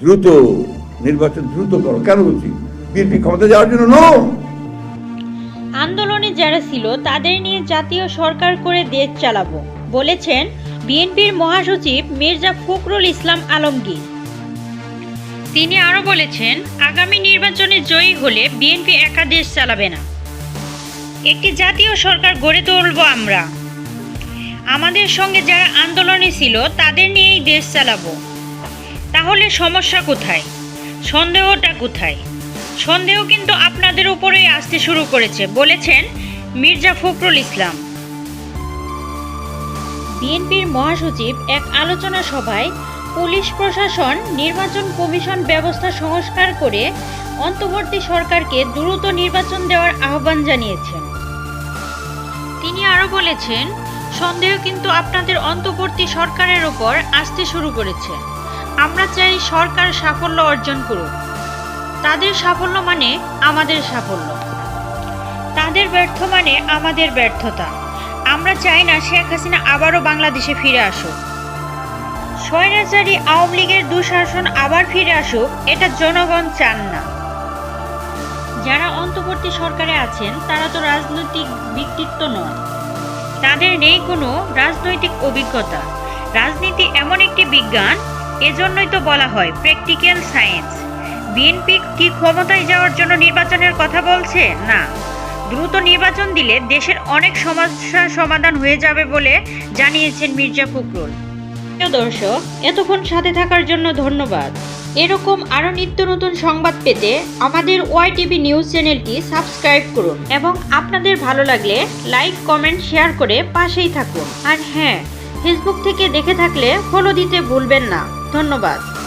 দ্রুত নির্বাচন দ্রুত করো। কেন বলছি? বিএনপি ক্ষমতা যাওয়ার জন্য নো আন্দোলনে যারা ছিল, তাদের নিয়ে জাতীয় সরকার করে দেশ চালাবো, বলেছেন বিএনপির মহাসচিব মির্জা ফখরুল ইসলাম আলমগীর। তিনি আরও বলেছেন, আগামী নির্বাচনে জয়ী হলে বিএনপি একা দেশ চালাবে না। একটি জাতীয় সরকার গড়ে তুলব আমরা। আমাদের সঙ্গে যারা আন্দোলনে ছিল, তাদের নিয়েই দেশ চালাবো। তাহলে সমস্যা কোথায়? সন্দেহটা কোথায়? সন্দেহ কিন্তু আপনাদের উপরেই আসতে শুরু করেছে, বলেছেন মির্জা ফখরুল ইসলাম। বিএনপির মহাসচিব এক আলোচনা সভায় পুলিশ প্রশাসন, নির্বাচন কমিশন ব্যবস্থা সংস্কার করে অন্তর্বর্তী সরকারকে দ্রুত নির্বাচন দেওয়ার আহ্বান জানিয়েছেন। তিনি আরও বলেছেন, সন্দেহ কিন্তু আপনাদের অন্তর্বর্তী সরকারের ওপর আসতে শুরু করেছে। আমরা চাই সরকার সাফল্য অর্জন করুক। তাদের সাফল্য মানে আমাদের সাফল্য। তাদের ব্যর্থ মানে আমাদের ব্যর্থতা। আমরা চাই না শেখ হাসিনা আবারও বাংলাদেশে ফিরে আসুক। স্বৈরাচারী আওয়ামী লীগের দুঃশাসন আবার ফিরে আসুক, এটা জনগণ চান না। যারা অন্তর্বর্তী সরকারে আছেন, তারা তো রাজনৈতিক ব্যক্তিত্ব নয়। তাদের নেই কোনো রাজনৈতিক অভিজ্ঞতা। রাজনীতি এমন একটি বিজ্ঞান এজন্যই তো বলা হয় প্র্যাকটিক্যাল সায়েন্স। বিএনপি কি ক্ষমতায় যাওয়ার জন্য নির্বাচনের কথা বলছে? না। দ্রুত নির্বাচন দিলে দেশের অনেক সমস্যার সমাধান হয়ে যাবে বলে জানিয়েছেন মির্জা ফখরুল। প্রিয় দর্শক, এতক্ষণ সাথে থাকার জন্য ধন্যবাদ। এরকম আরও নিত্য নতুন সংবাদ পেতে আমাদের ওয়াই টিভি নিউজ চ্যানেলটি সাবস্ক্রাইব করুন এবং আপনাদের ভালো লাগলে লাইক, কমেন্ট, শেয়ার করে পাশেই থাকুন। আর হ্যাঁ ফেসবুক থেকে দেখে থাকলে ফলো দিতে ভুলবেন না। ধন্যবাদ।